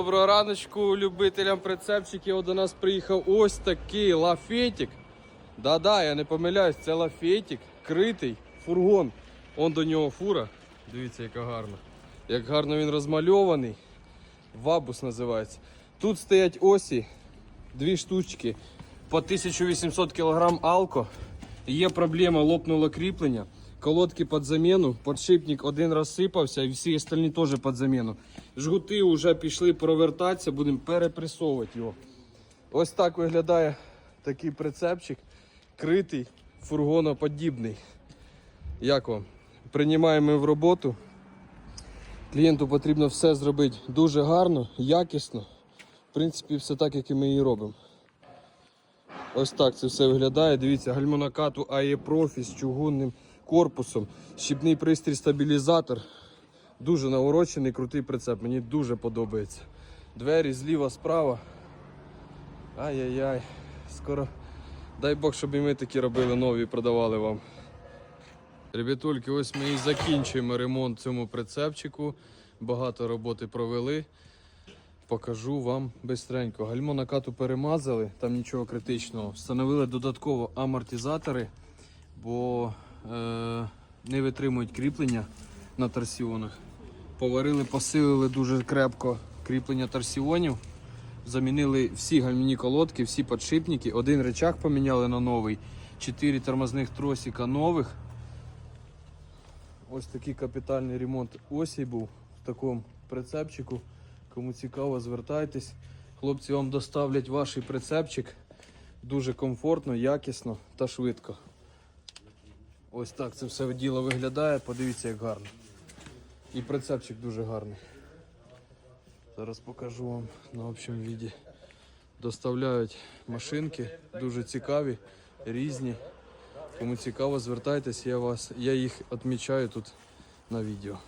Доброго раночку любителям прицепчиків. До нас приїхав ось такий лафетик. Да-да, я не помиляюсь, це лафетик, критий фургон. Он до нього фура. Дивіться, яка гарна. Як гарно він розмальований. Вабус називається. Тут стоять осі, дві штучки по 1800 кг алко. Є проблема, лопнуло кріплення. Колодки під заміну, подшипник один раз сипався і всі остальні теж під заміну. Жгути вже пішли провертатися, будемо перепресовувати його. Ось так виглядає такий прицепчик, критий, фургоноподібний. Як вам? Приймаємо в роботу. Клієнту потрібно все зробити дуже гарно, якісно. В принципі, все так, як і ми і робимо. Ось так це все виглядає. Дивіться, гальмонокату АЕ Профі з чугунним корпусом, щіпний пристрій стабілізатор. Дуже наворочений, крутий прицеп. Мені дуже подобається. Двері зліва, справа. Ай-яй-яй. Скоро. Дай Бог, щоб і ми такі робили нові продавали вам. Ребятульки, ось ми і закінчуємо ремонт цьому прицепчику. Багато роботи провели. Покажу вам бистренько. Гальмо накату перемазали, там нічого критичного. Встановили додатково амортизатори, бо е, не витримують кріплення на торсіонах. Поварили, посилили дуже крепко кріплення торсіонів. Замінили всі гальмівні колодки, всі подшипники. Один речах поміняли на новий, чотири тормозних тросика нових. Ось такий капітальний ремонт осі був в такому прицепчику. Кому цікаво, звертайтесь. Хлопці вам доставлять ваш прицепчик дуже комфортно, якісно та швидко. Ось так це все діло виглядає. Подивіться, як гарно. І прицепчик дуже гарний. Зараз покажу вам на общому віді. Доставляють машинки, дуже цікаві, різні. Кому цікаво, звертайтесь, я, вас, я їх відмічаю тут на відео.